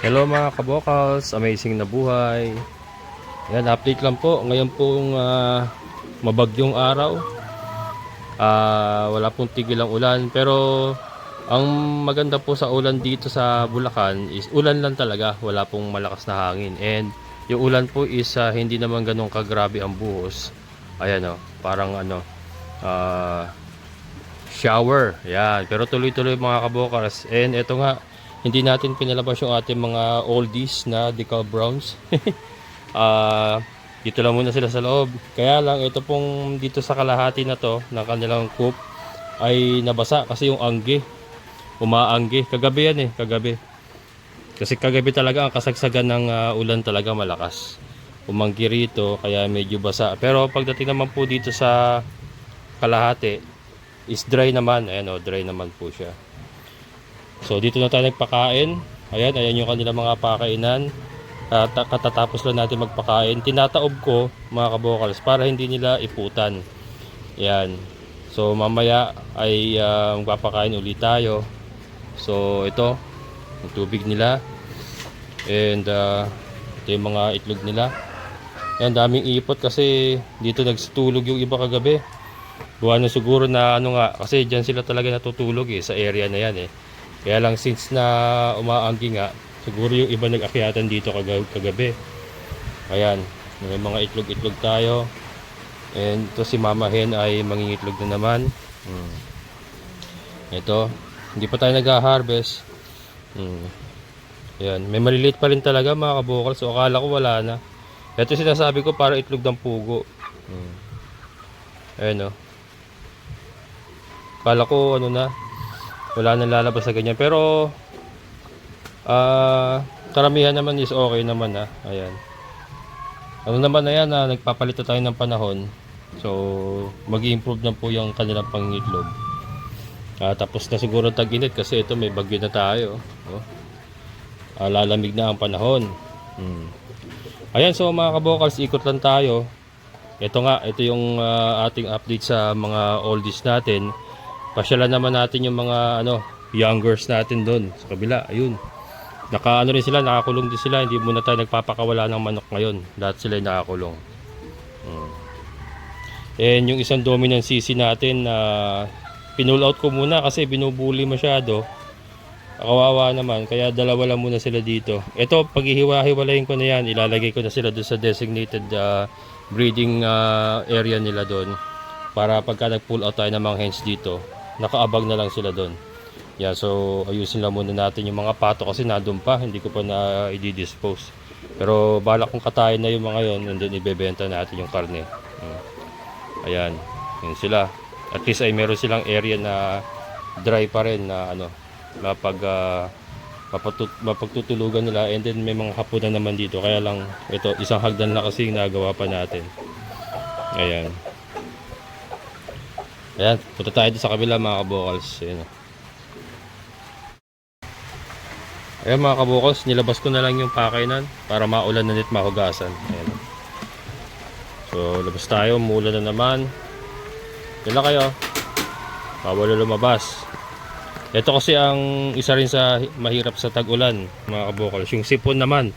Hello mga kabokals, amazing na buhay. Yan, update lang po. Ngayon pong ah, mabagyong araw. Ah, wala pong tigil ang ulan. Pero ang maganda po sa ulan dito sa Bulacan is ulan lang talaga. Wala pong malakas na hangin. And yung ulan po is ah, hindi naman ganun kagrabe ang buhos. Ayan o, parang ano, ah, shower. Yan. Pero tuloy-tuloy mga kabokals. And ito nga, hindi natin pinalabas yung ating mga oldies na decal browns. Ah, dito lang muna sila sa loob. Kaya lang ito pong dito sa kalahati na to ng kanilang coop ay nabasa kasi yung angge umaangge. Kagabi yan eh, kagabi. Kasi kagabi talaga ang kasagsagan ng ah, ulan talaga malakas. Umanggi rito kaya medyo basa. Pero pagdating naman po dito sa kalahati is dry naman. Ayan o, dry naman po siya. So dito na tayo nagpakain. Ayan, ayan yung kanilang mga pakainan. At katatapos lang natin magpakain. Tinataob ko mga kabokals para hindi nila iputan. Ayan. So mamaya ay uh, magpapakain ulit tayo. So ito, yung tubig nila. And uh, ito yung mga itlog nila. Ayan, daming ipot kasi dito nagstulog yung iba kagabi. Buwan na siguro na ano nga, kasi dyan sila talaga natutulog eh, sa area na yan eh. Kaya lang since na umaanggi nga, siguro yung iba nag-akyatan dito kag- kagabi. Ayan, may mga itlog-itlog tayo. And ito si Mama Hen ay mangingitlog na naman. Hmm. Ito, hindi pa tayo nag-harvest. Hmm. Ayan, may maliliit pa rin talaga mga kabukal. So akala ko wala na. Ito sinasabi ko para itlog ng pugo. Hmm. Ayan o. Akala ko ano na, wala nang lalabas sa ganyan. Pero, ah, karamihan naman is okay naman ah. Ayan. Ano naman na yan na nagpapalit na tayo ng panahon. So, mag improve na po yung kanilang pangitlog. Ah, tapos na siguro tag-init kasi ito may bagyo na tayo. Oh. Ah, lalamig na ang panahon. Hmm. Ayan, so mga kabokals, ikot lang tayo. Ito nga, ito yung ah, ating update sa mga oldies natin. Pasyalan naman natin yung mga ano, youngers natin doon sa kabila. Ayun. Naka ano rin sila, nakakulong din sila. Hindi muna tayo nagpapakawala ng manok ngayon. Lahat sila ay nakakulong. Hmm. And yung isang dominant CC natin na pinull out ko muna kasi binubuli masyado. Kawawa naman, kaya dalawa lang muna sila dito. Ito, paghihiwa-hiwalayin ko na yan, ilalagay ko na sila doon sa designated ah, breeding ah, area nila doon. Para pagka nag-pull out tayo ng mga hens dito, nakaabag na lang sila doon. Yeah, so ayusin lang muna natin yung mga pato kasi nandun pa, hindi ko pa na i-dispose. Pero balak kong katayin na yung mga yon and then ibebenta natin yung karne. Mm. Ayan, yun sila. At least ay meron silang area na dry pa rin na ano, mapag ah, mapatut- mapagtutulugan nila and then may mga hapunan naman dito. Kaya lang ito, isang hagdan na kasi yung nagawa pa natin. Ayan. Ayan, punta tayo sa kabila mga kabokals. Ayan. Ayan mga kabukos, nilabas ko na lang yung pakainan para maulan na nit mahugasan. Ayan. So, labas tayo, muulan na naman. Lang kayo. Bawal lumabas. Ito kasi ang isa rin sa mahirap sa tag-ulan, mga kabukos. Yung sipon naman.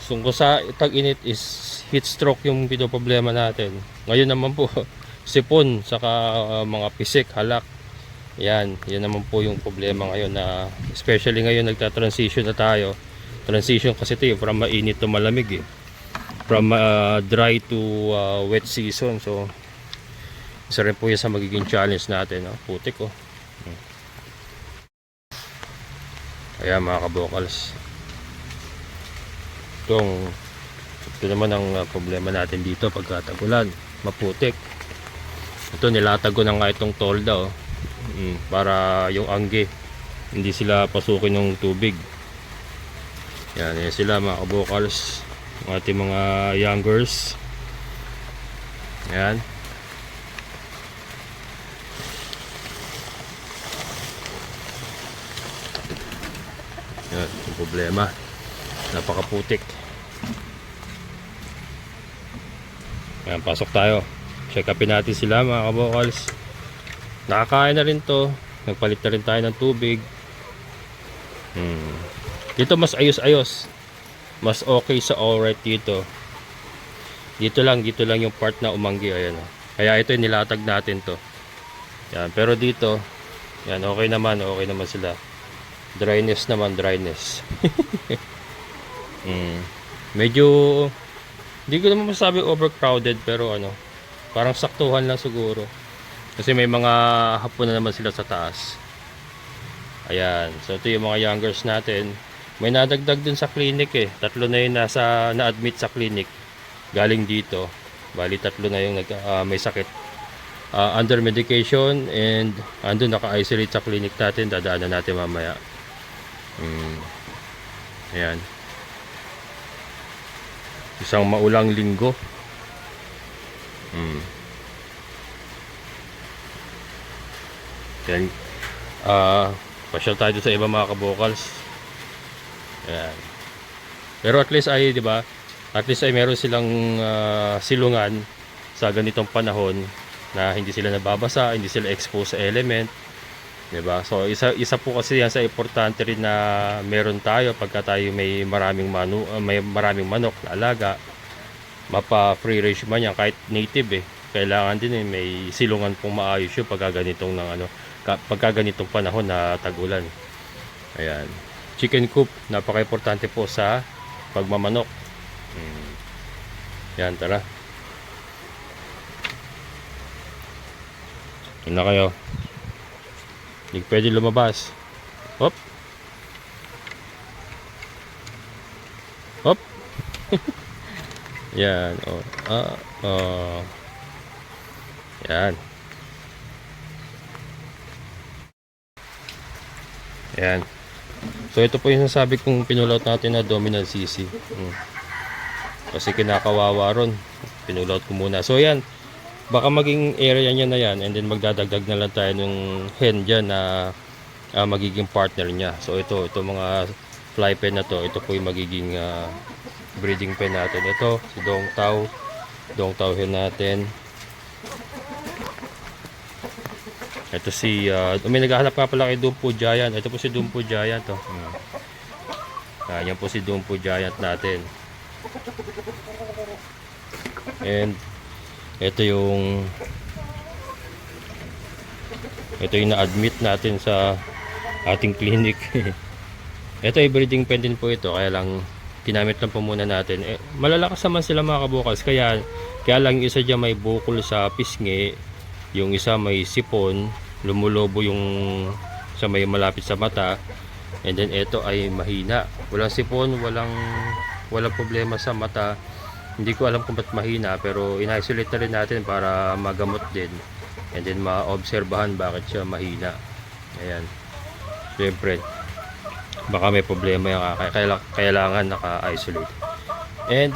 So, sa tag-init is heat stroke yung problema natin. Ngayon naman po, sipon, saka uh, mga pisik, halak. Yan, yan naman po yung problema ngayon na especially ngayon nagta-transition na tayo. Transition kasi ito eh, from mainit to malamig eh. From uh, dry to uh, wet season. So, isa rin po yan sa magiging challenge natin. No? Putik oh. Ayan mga kabokals. Itong, ito naman ang uh, problema natin dito pagka tagulan. Maputik. Ito nilatag ko na nga itong tolda oh. Mm, para yung angge hindi sila pasukin ng tubig. Yan, yan sila mga kabokals ang ating mga youngers. Yan. Yan yung problema. Napakaputik. Yan pasok tayo check upin natin sila mga kabokals nakakain na rin to nagpalit na rin tayo ng tubig hmm. Dito mas ayos-ayos. Mas okay sa alright dito. Dito lang, dito lang yung part na umanggi. Ayan. oh. Kaya ito nilatag natin to. Yan. Pero dito, yan, okay naman. Okay naman sila. Dryness naman, dryness. mm. Medyo, hindi ko naman masabi overcrowded, pero ano, parang saktuhan lang siguro. Kasi may mga hapon na naman sila sa taas. Ayan. So, ito yung mga youngers natin. May nadagdag dun sa clinic eh. Tatlo na yung nasa, na-admit sa clinic. Galing dito. Bali, tatlo na yung nag, ah, may sakit. Ah, under medication and andun naka-isolate sa clinic natin. Dadaanan natin mamaya. Mm. Ayan. Isang maulang linggo. Mm. Yan. Ah, pasyal tayo sa iba mga kabokals. Ayan. Pero at least ay, di ba? At least ay meron silang ah, silungan sa ganitong panahon na hindi sila nababasa, hindi sila exposed sa element. 'Di ba? So isa isa po kasi yan sa importante rin na meron tayo pagka tayo may maraming manu ah, may maraming manok na alaga. Mapa free range man yan kahit native eh. Kailangan din eh, may silungan pong maayos yun pagka ganitong ng ano ka- pagka ganitong panahon na tag-ulan. Ayan. Chicken coop, napaka-importante po sa pagmamanok. Hmm. Yan, tara. Yan na kayo. Hindi pwede lumabas. Hop. Hop. Yan. Oh. Ah, oh. Yan. Yan. So ito po yung nasabi kong pinulot natin na dominant CC. Hmm. Kasi kinakawawa ron. Pinulot ko muna. So yan. Baka maging area niya na yan and then magdadagdag na lang tayo ng hen dyan na ah, magiging partner niya. So ito, ito mga fly pen na to. Ito po yung magiging ah, breeding pen natin. Ito, si Dong Tao. Dong Tao hen natin. Ito si, uh, may naghahanap nga pala kay Dumpo Giant. Ito po si Dumpo Giant. Oh. Hmm. Ah, yan po si Dumpo Giant natin. And ito yung ito yung na-admit natin sa ating clinic. ito ay breeding pen din po ito. Kaya lang ginamit lang po muna natin. Eh, malalakas naman sila mga kabukas. Kaya, kaya lang isa dyan may bukol sa pisngi. Yung isa may sipon. Lumulobo yung sa may malapit sa mata. And then ito ay mahina. Walang sipon, walang walang problema sa mata. Hindi ko alam kung ba't mahina pero in-isolate na rin natin para magamot din. And then maobserbahan bakit siya mahina. Ayan. Siyempre, baka may problema yung kaya kaila- kailangan naka-isolate. And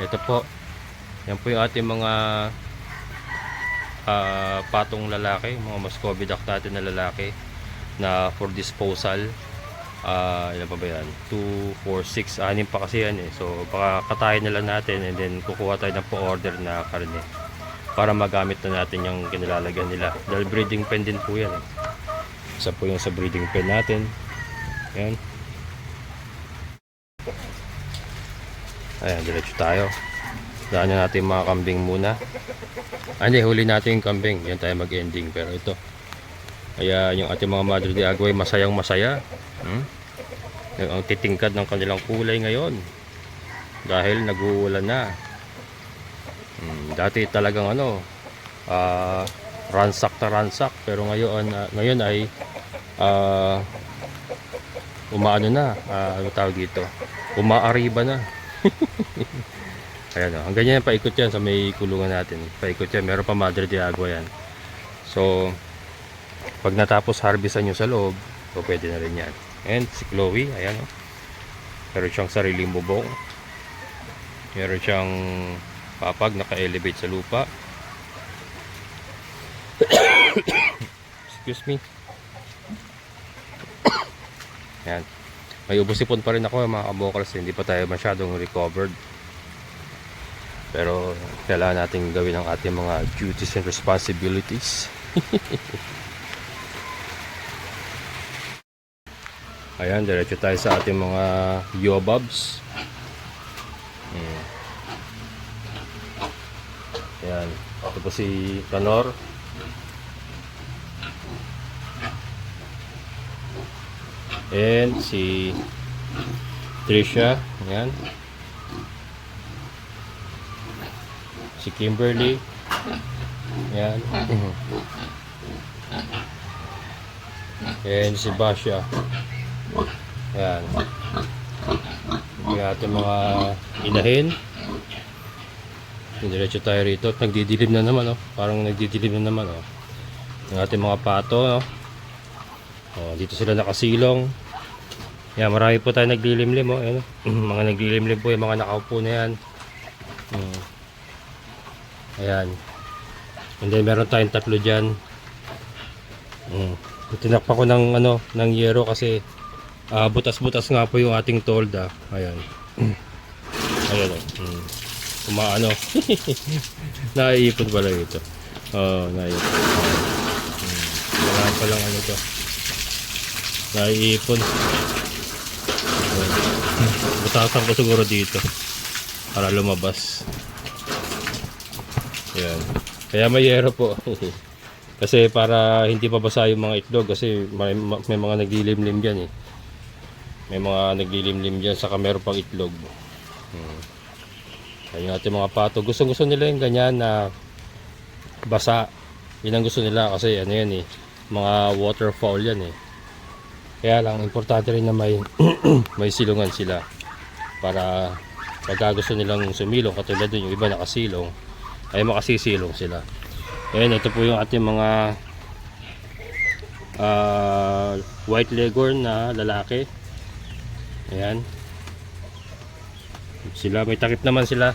ito po, yan po yung ating mga ah, patong lalaki, mga Muscovy duck natin na lalaki na for disposal. Ah, ilan pa ba yan? 2, 4, 6, anim pa kasi yan eh. So, baka katayin na lang natin and then kukuha tayo ng po-order na karne para magamit na natin yung kinilalagyan nila. Dahil breeding pen din po yan eh. Isa po yung sa breeding pen natin. Yan. Ayan, diretso tayo. Daanan natin yung mga kambing muna. Ah, hindi, huli natin yung kambing. Yan tayo mag-ending. Pero ito, kaya yung ating mga Madre de Agua ay masayang masaya. Hmm? Ang titingkad ng kanilang kulay ngayon. Dahil nag-uulan na. Hmm, dati talagang ano, ah ransak na ransak. Pero ngayon, ah, ngayon ay ah umaano na, ah, ano tawag dito, umaariba na. Ayan o, ang ganyan paikot yan sa may kulungan natin. Paikot yan, meron pa Madre de Agua yan. So, pag natapos harvestan nyo sa loob, so pwede na rin yan. And si Chloe, ayan o. Meron siyang sariling bubong. Meron siyang papag naka-elevate sa lupa. Excuse me. Yan. May ubusipon pa rin ako mga kabokals. Hindi pa tayo masyadong recovered. Pero kailangan natin gawin ang ating mga duties and responsibilities. Ayan, diretso tayo sa ating mga yobabs. Hmm. Ayan. Ito po si Tanor. And si Trisha. Ayan. Si Kimberly. Ayan. And si Basha. Ayan. Yung ating mga inahin. Diretso tayo rito. At nagdidilim na naman, oh. Parang nagdidilim na naman, oh. Yung ating mga pato, oh. Oh, dito sila nakasilong. Yan, marami po tayo naglilimlim, oh. Ayan, oh. mga naglilimlim po yung mga nakaupo na yan. Hmm. Ayan. And then meron tayong tatlo dyan. Hmm. Tinakpa ko ng ano, ng yero kasi ah, butas-butas nga po yung ating tolda. Ayan. Ayan oh. Hmm. Umaano. naiipon pala ito. Oh, naiipon. Hmm. Wala palang ano to. Naiipon. Butasan ko siguro dito. Para lumabas. Ayan. Kaya may yero po. kasi para hindi mabasa yung mga itlog kasi may, may mga naglilimlim dyan eh. May mga naglilimlim dyan saka meron pang itlog. Hmm. Ayun yung ating mga pato. Gusto gusto nila yung ganyan na basa. Yun ang gusto nila kasi ano yan eh. Mga waterfall yan eh. Kaya lang importante rin na may may silungan sila para pagka gusto nilang sumilong katulad dun yung iba nakasilong ay makasisilong sila. Ayan, ito po yung ating mga ah, white leghorn na lalaki. Ayan. Sila, may takip naman sila.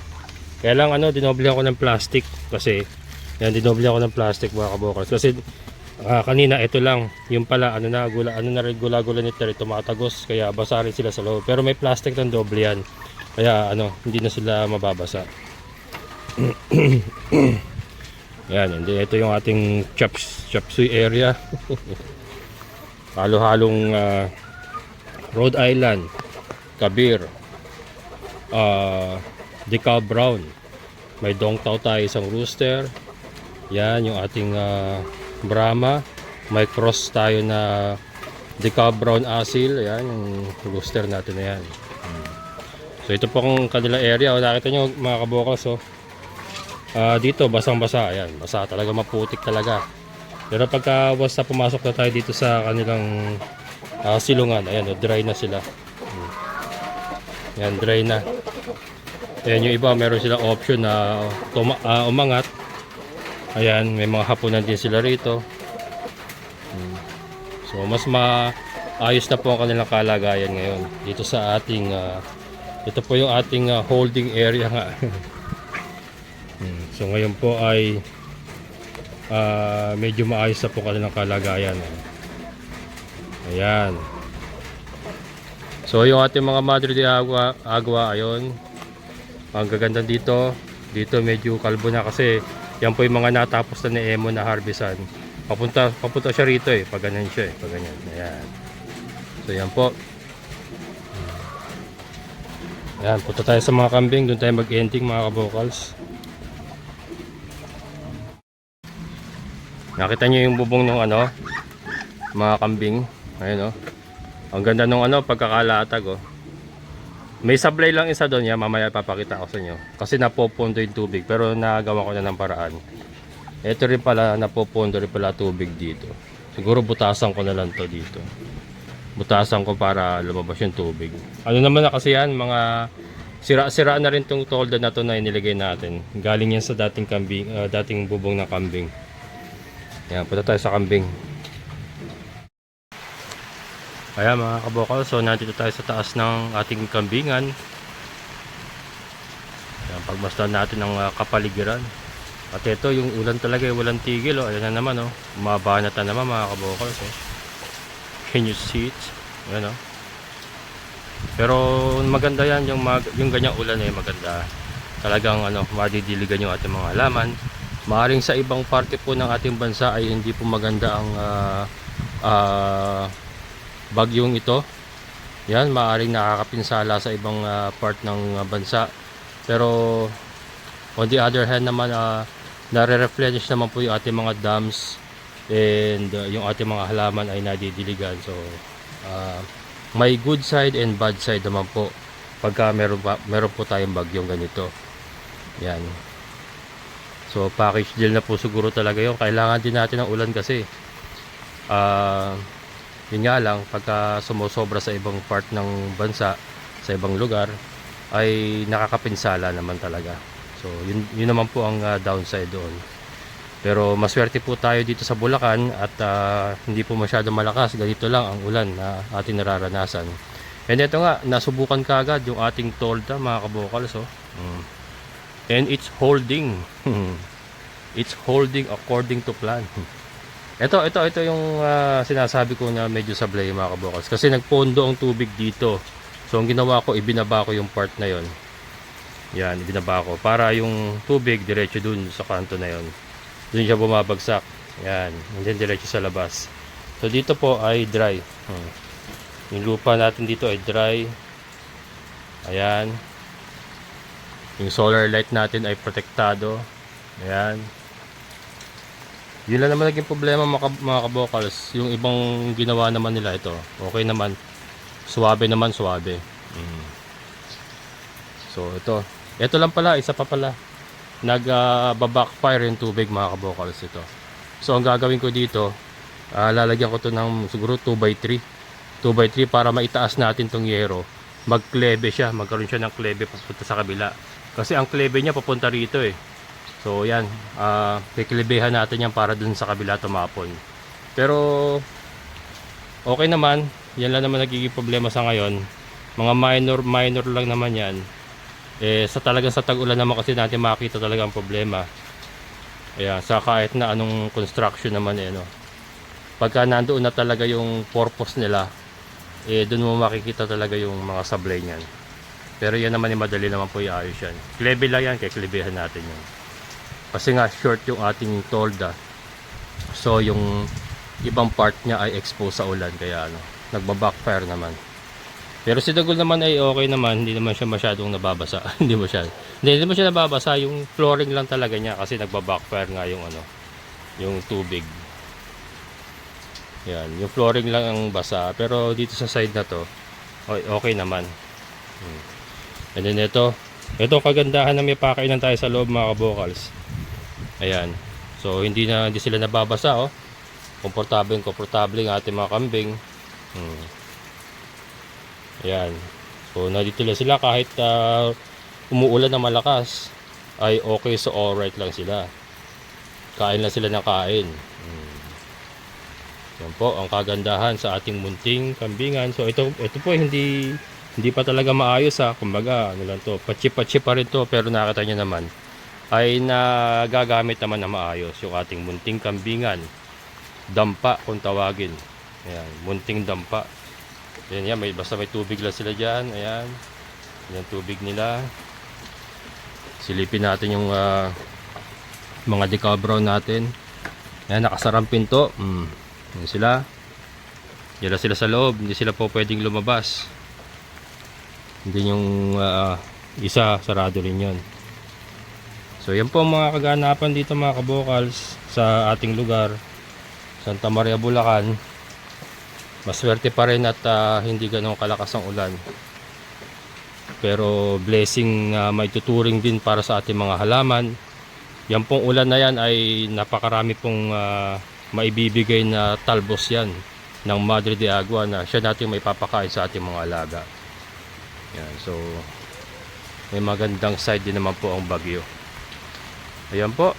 Kaya lang ano, dinoble ako ng plastic kasi yan, dinoble ako ng plastic mga kabokers. Kasi ah, kanina ito lang, yung pala ano na gula, ano na rin gula-gula nito rin tumatagos kaya basa rin sila sa loob. Pero may plastic ng doble yan. Kaya ano, hindi na sila mababasa. Yan, hindi ito yung ating chops, chopsuey area. Halo-halong ah, Rhode Island, Kabir, ah Decal Brown. May dongtaw tayo isang rooster. Yan yung ating ah, Brahma. May cross tayo na Decal Brown Asil. Yan yung rooster natin na yan. So ito po ang kanila area. O, nakita nyo mga kabokos. Oh. Ah, dito basang-basa, ayan, basa talaga maputik talaga. Pero pagka na pumasok na tayo dito sa kanilang ah, silungan, ayan, oh, dry na sila. Ayan, dry na. Ayan yung iba, meron silang option na tuma- ah, umangat. Ayan, may mga hapunan din sila rito. Hmm. So, mas maayos na po ang kanilang kalagayan ngayon dito sa ating ah, ito po yung ating ah, holding area nga. Hmm, So ngayon po ay ah, medyo maayos na po kanilang kalagayan. Ayan. So yung ating mga Madre de Agua, Agua ayon. Ang gaganda dito. Dito medyo kalbo na kasi yan po yung mga natapos na ni Emo na harvestan. Papunta, papunta siya rito eh. Pag ganyan siya eh. Pag ganyan. Ayan. So yan po. Ayan, punta tayo sa mga kambing. Doon tayo mag-ending mga kabokals. Nakita niyo yung bubong ng ano, mga kambing. Ayun oh. Ang ganda nung ano, pagkakalatag oh. May sablay lang isa doon, yan, mamaya papakita ko sa inyo. Kasi napopondo yung tubig, pero nagawa ko na ng paraan. Ito rin pala, napopondo rin pala tubig dito. Siguro butasan ko na lang to dito. Butasan ko para lumabas yung tubig. Ano naman na kasi yan, mga sira-sira na rin tong tolda na to na inilagay natin. Galing yan sa dating kambing, ah, dating bubong ng kambing. Yan, punta tayo sa kambing. Kaya mga kabokal, so nandito tayo sa taas ng ating kambingan. Yan, pagmasdan natin ang ah, kapaligiran. At ito, yung ulan talaga, eh, walang tigil. Oh. Ayan na naman, oh. Umabanat na naman mga kabokal. Oh. Can you see it? Ayan, oh. Pero maganda yan, yung, mag, yung ganyang ulan eh, maganda. Talagang ano, madidiligan yung ating mga halaman. Maaring sa ibang parte po ng ating bansa ay hindi po maganda ang ah, ah, bagyong ito. Yan, maaring nakakapinsala sa ibang ah, part ng ah, bansa. Pero on the other hand naman, ah, nare-replenish naman po yung ating mga dams and ah, yung ating mga halaman ay nadidiligan. So, ah, may good side and bad side naman po pagka meron, pa, meron po tayong bagyong ganito. Yan. So, package deal na po siguro talaga yun. Kailangan din natin ng ulan kasi. Ah, yun nga lang, pagka sumusobra sa ibang part ng bansa, sa ibang lugar, ay nakakapinsala naman talaga. So, yun, yun naman po ang ah, downside doon. Pero maswerte po tayo dito sa Bulacan at ah, hindi po masyado malakas. Ganito lang ang ulan na ating nararanasan. And ito nga, nasubukan kagad yung ating tolda mga kabokals. Oh. Mm. And it's holding. it's holding according to plan. Ito, ito, ito yung ah, sinasabi ko na medyo sablay mga kabokals. Kasi nagpondo ang tubig dito. So, ang ginawa ko, ibinaba ko yung part na yon. Yan, ibinaba ko. Para yung tubig, diretso dun sa kanto na yon. Dun siya bumabagsak. Yan, and then diretso sa labas. So, dito po ay dry. Hmm. Yung lupa natin dito ay dry. Ayan. Yung solar light natin ay protektado. Ayan. Yun lang naman naging problema mga, mga kabokals. Yung ibang ginawa naman nila ito. Okay naman. Suwabe naman, suwabe. Mm. So ito. Ito lang pala, isa pa pala. Nag-backfire yung tubig mga kabokals ito. So ang gagawin ko dito, ah, lalagyan ko to ng siguro 2x3. 2x3 para maitaas natin tong yero. Magklebe siya, magkaroon siya ng klebe papunta sa kabila. Kasi ang klebe niya papunta rito eh. So yan, ah kikilibehan natin yan para dun sa kabila tumapon. Pero okay naman, yan lang naman nagiging problema sa ngayon. Mga minor minor lang naman yan. Eh sa talagang sa tag-ulan naman kasi natin makita talaga ang problema. Ayan, sa kahit na anong construction naman eh no. Pagka nandoon na talaga yung purpose nila, eh doon mo makikita talaga yung mga sablay niyan. Pero yan naman yung madali naman po iayos yan. Klebe lang yan, kaya klibehan natin yan. Kasi nga short yung ating tolda. So yung ibang part niya ay exposed sa ulan kaya ano, nagba-backfire naman. Pero si Dagol naman ay okay naman, hindi naman siya masyadong nababasa. hindi mo siya. Hindi, hindi mo siya nababasa, yung flooring lang talaga niya kasi nagba-backfire nga yung ano, yung tubig. Yan, yung flooring lang ang basa. Pero dito sa side na to, okay, naman. Hmm. And then ito, ito kagandahan na may pakainan tayo sa loob mga kabokals. Ayan. So hindi na hindi sila nababasa oh. Komportable, komportable ang ating mga kambing. Hmm. Ayan. So nandito lang sila kahit ah, umuulan na malakas ay okay so alright lang sila. Kain lang sila ng kain. Hmm. Yan po ang kagandahan sa ating munting kambingan. So ito ito po hindi hindi pa talaga maayos ha. Kumbaga ano lang to, patsi-patsi pa rin to pero nakita niyo naman ay nagagamit naman na maayos yung ating munting kambingan. Dampa kung tawagin. Ayan, munting dampa. Ayan yan, may, basta may tubig lang sila dyan. Ayan. Yan tubig nila. Silipin natin yung ah, mga decal brown natin. Ayan, nakasarang pinto. Mm. Yan sila. Yan sila sa loob. Hindi sila po pwedeng lumabas. Hindi yung ah, isa, sarado rin yon. So yan po mga kaganapan dito mga kabokals sa ating lugar. Santa Maria, Bulacan. Maswerte pa rin at ah, hindi ganong kalakas ang ulan. Pero blessing na may tuturing din para sa ating mga halaman. Yan pong ulan na yan ay napakarami pong ah, maibibigay na talbos yan ng Madre de Agua na siya natin may papakain sa ating mga alaga. Yan, so may magandang side din naman po ang bagyo. Ayan po.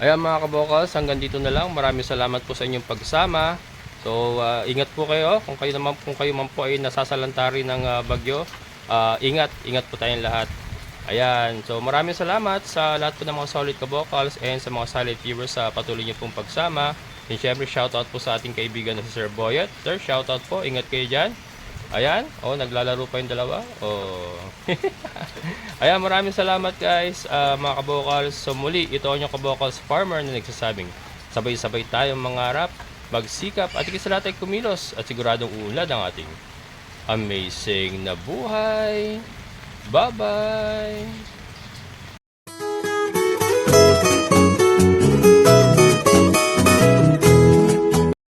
Ayan mga kabokals, hanggang dito na lang. Maraming salamat po sa inyong pagsama. So, ah, ingat po kayo. Kung kayo naman kung kayo man po ay nasasalantari ng ah, bagyo, ah, ingat, ingat po tayong lahat. Ayan. So, maraming salamat sa lahat po ng mga solid kabokals and sa mga solid viewers sa patuloy niyo pong pagsama. And syempre, shoutout po sa ating kaibigan na si Sir Boyet. Sir, shoutout po. Ingat kayo dyan. Ayan. Oh, naglalaro pa yung dalawa. Oh. Ayan, maraming salamat guys, ah, mga kabokals. So muli, ito ang inyong kabokals farmer na nagsasabing, sabay-sabay tayong mangarap magsikap at sa lahat kumilos at siguradong uunlad ang ating amazing na buhay. Bye-bye!